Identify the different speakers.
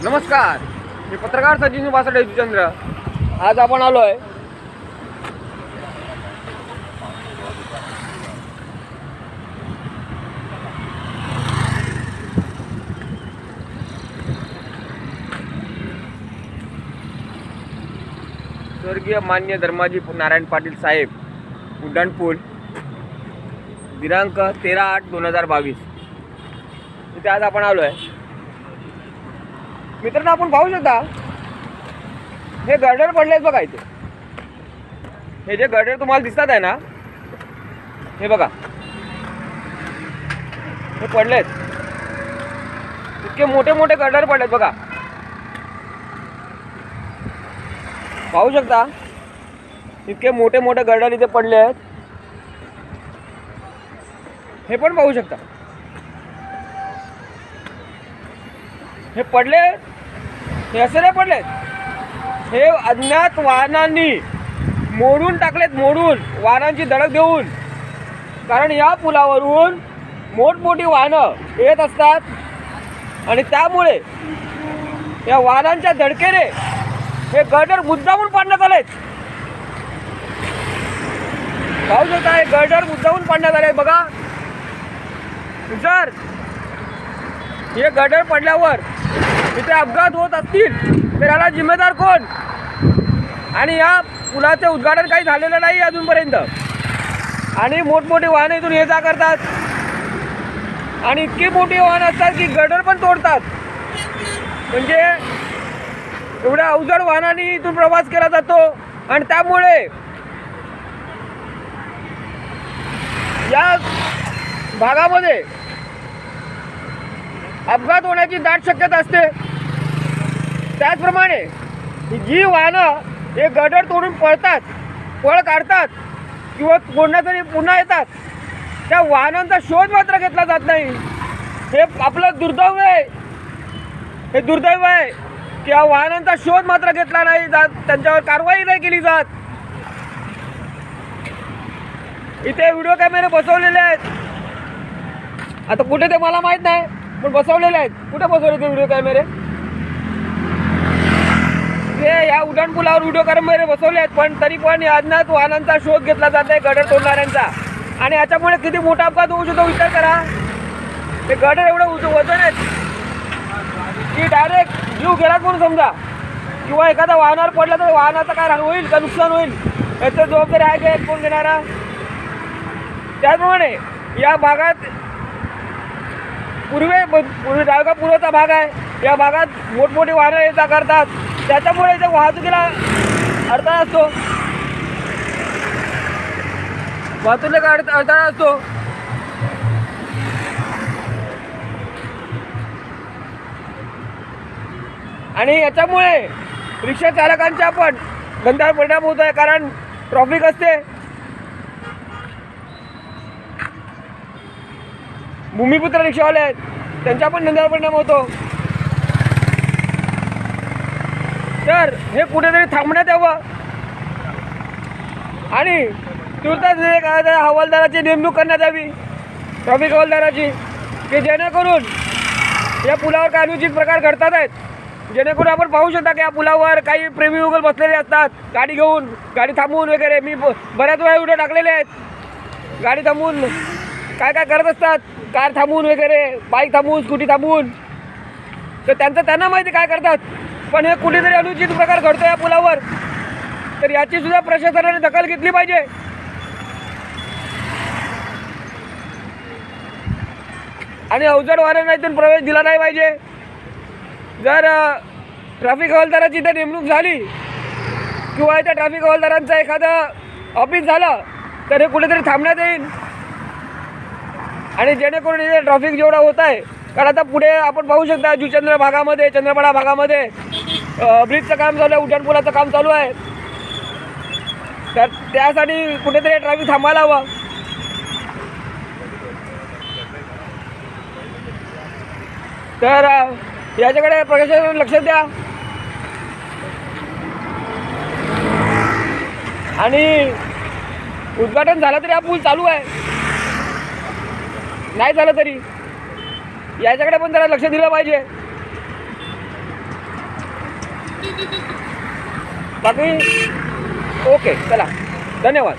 Speaker 1: नमस्कार मी पत्रकार सचिन बासडे चंद्र आज आपण आलो आहे स्वर्गीय मान्य धर्माजी नारायण पाटील साहेब उड्डाणपूल दिनांक तेरा आठ दोन हजार बावीस. इथे आज आपण आलो आहे मित्रांनो आपण पाहू शकता हे गर्डर पडले आहेत बघा इथे. हे जे गर्डर तुम्हाला दिसतात आहे ना हे बघा. हे पडलेत. इतके मोठे मोठे गर्डर पडलेत बघा. पाहू शकता इतके मोठे मोठे गर्डर इथे पडले आहेत. हे पण पाहू शकता. हे पडले हे असे नाही पडलेत. हे अज्ञात वाहनांनी मोडून टाकलेत मोडून वाहनांची धडक देऊन. कारण या पुलावरून मोठमोठी वाहनं येत असतात. आणि त्यामुळे या वाहनांच्या धडकेने हे गर्डर मुद्दामून पाडण्यात आलेत. पाहू शकता हे गर्डर मुद्दामून पाडण्यात आले बघा. जर हे गडर पडल्यावर इथे अपघात होत असतील तर याला जिम्मेदार कोण? आणि या पुलाचे उद्घाटन काही झालेलं नाही अजूनपर्यंत. आणि मोठमोठी वाहनं इथून ये जा करतात. आणि इतकी मोठी वाहनं असतात की गडर पण तोडतात. म्हणजे एवढ्या अवजड वाहनाने इथून प्रवास केला जातो. आणि त्यामुळे या भागामध्ये अपघात होण्याची दाट शक्यता असते. त्याचप्रमाणे जी वाहनं हे गडर तोडून पळतात पळ काढतात किंवा कोणातरी पुन्हा येतात त्या वाहनांचा शोध मात्र घेतला जात नाही. हे आपलं दुर्दैव आहे. हे दुर्दैव आहे की या वाहनांचा शोध मात्र घेतला नाही जात त्यांच्यावर कारवाई नाही केली जात. इथे व्हिडिओ कॅमेरे बसवलेले आहेत. आता कुठे ते मला माहीत नाही. पण बसवलेले आहेत. कुठे बसवले ते व्हिडिओ कॅमेरे ते या उड्डाणपुलावर व्हिडिओ कॅमेरे बसवले आहेत पण तरी पण अज्ञात वाहनांचा शोध घेतला जात आहे गडर तोडणाऱ्यांचा आणि याच्यामुळे किती मोठा अपघात होऊ शकतो विचार करा. ते गडर एवढं उच वजन आहेत की डायरेक्ट जीव गेलाच म्हणून समजा? किंवा एखादा वाहनावर पडला तर वाहनाचं काय होईल का नुकसान होईल? याचं जबाबदारी आहे का कोण घेणारा? त्याचप्रमाणे या भागात पूर्वे पूर्वी पूर्वचा भाग आहे. या भागात मोठमोठी वाहनं येता करतात. त्याच्यामुळे इथे वाहतुकीला अडथळा असतो. वाहतुकीला अड अडथळा असतो. आणि याच्यामुळे रिक्षा चालकांच्या पण गंधार परिणाम होत आहे कारण ट्रॉफिक असते. भूमिपुत्र रिक्षावाले आहेत. त्यांच्या पण धंद्यावर परिणाम होतो. तर हे कुठेतरी थांबण्यात यावं. आणि तुर्तास हवालदाराची नेमणूक करण्यात यावी. ट्रॉफिक हवालदाराची की जेणेकरून या पुलावर काही अनुचित प्रकार घडतात आहेत. जेणेकरून आपण पाहू शकता की या पुलावर काही प्रेमी उगल बसलेले असतात. गाडी घेऊन गाडी थांबवून वगैरे. मी ब- बऱ्याच वेळा व्हिडिओ टाकलेले आहेत. गाडी थांबवून काय काय करत असतात? कार थांबवून वगैरे बाईक थांबवून स्कूटी थांबवून तर त्यांचं त्यांना माहिती काय करतात. पण हे कुठेतरी अनुचित प्रकार घडतो या पुलावर. तर याची सुद्धा प्रशासनाने दखल घेतली पाहिजे. आणि अवजड वाहनांना इथून प्रवेश दिला नाही पाहिजे. जर ट्रॅफिक हवालदाराची इथे नेमणूक झाली किंवा त्या ट्रॅफिक हवालदारांचं एखादं ऑफिस झालं तर हे कुठेतरी थांबण्यात येईल. आणि जेणेकरून इथे ट्रॅफिक जेवढा होत आहे कारण आता पुढे आपण पाहू शकता जुचंद्र भागामध्ये चंद्रपडा भागामध्ये ब्रिजचं काम चालू आहे उड्डाणपुलाचं काम चालू आहे. तर त्यासाठी कुठेतरी ट्रॅफिक थांबायला हवं. तर याच्याकडे प्रशासन लक्ष द्या. आणि उद्घाटन झालं तरी हा पूल चालू आहे. नाही झालं तरी. याच्याकडे पण जरा लक्ष दिलं पाहिजे. बाकी ओके चला. धन्यवाद.